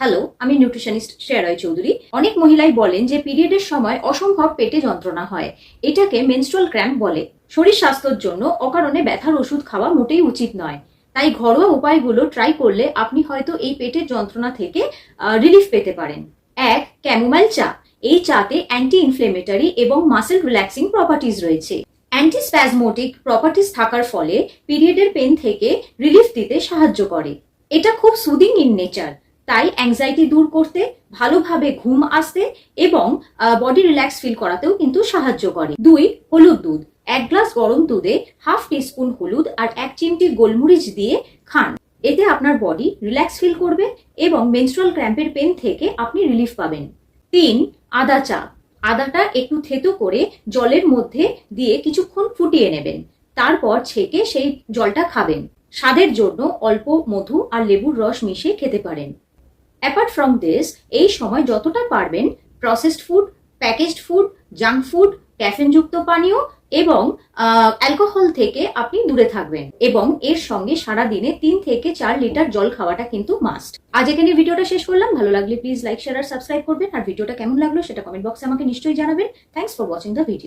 Hello আমি nutritionist Shreya Chowdhury. অনেক মহিলাই বলেন যে পিরিয়ডের সময় অসম্ভব পেটে যন্ত্রণা হয়। এটাকে মেনস্ট্রুয়াল ক্র্যাম্প বলে। শরীর স্বাস্থ্যের জন্য অকারণে ব্যথার ওষুধ খাওয়া মোটেই উচিত নয়। তাই ঘরোয়া উপায়গুলো ট্রাই করলে আপনি হয়তো এই পেটের যন্ত্রণা থেকে রিলিফ পেতে পারেন। এক ক্যামোমাইল চা। এই চাতে অ্যান্টি ইনফ্লেমেটারি এবং মাসেল রিল্যাক্সিং প্রপার্টিজ রয়েছে। অ্যান্টিস্প্যাজমোটিক প্রপার্টিজ থাকার ফলে পিরিয়ডের পেন থেকে রিলিফ দিতে সাহায্য করে। এটা খুব সুদিং ইন নেচার তাই অ্যাংজাইটি দূর করতে, ভালোভাবে ঘুম আসতে এবং বডি রিল্যাক্স ফিল করাতেও কিন্তু সাহায্য করে। দুই, হলুদ দুধ। এক গ্লাস গরম দুধে হাফ টিস্পুন হলুদ আর এক চিমটি গোলমরিচ দিয়ে খান। এতে আপনার বডি রিল্যাক্স ফিল করবে এবং মেনস্ট্রুয়াল ক্র্যাম্পের পেন থেকে আপনি রিলিফ পাবেন। তিন, আদা চা। আদাটা একটু থেতো করে জলের মধ্যে দিয়ে কিছুক্ষণ ফুটিয়ে নেবেন। তারপর ছেঁকে সেই জলটা খাবেন। স্বাদের জন্য অল্প মধু আর লেবুর রস মিশিয়ে খেতে পারেন। অ্যাপার্ট ফ্রম দিস এই সময় যতটা পারবেন processed food packaged food junk food ক্যাফেনযুক্ত পানীয় এবং অ্যালকোহল থেকে আপনি দূরে থাকবেন এবং এর সঙ্গে সারা দিনে তিন থেকে চার লিটার জল খাওয়াটা কিন্তু মাস্ট আজ এখানে ভিডিওটা শেষ করলাম। ভালো লাগলে প্লিজ লাইক শেয়ার আর সাবস্ক্রাইব করবেন। আর ভিডিওটা কেমন লাগল সেটা কমেন্ট বক্সে আমাকে নিশ্চয়ই জানাবেন। Thanks for watching the video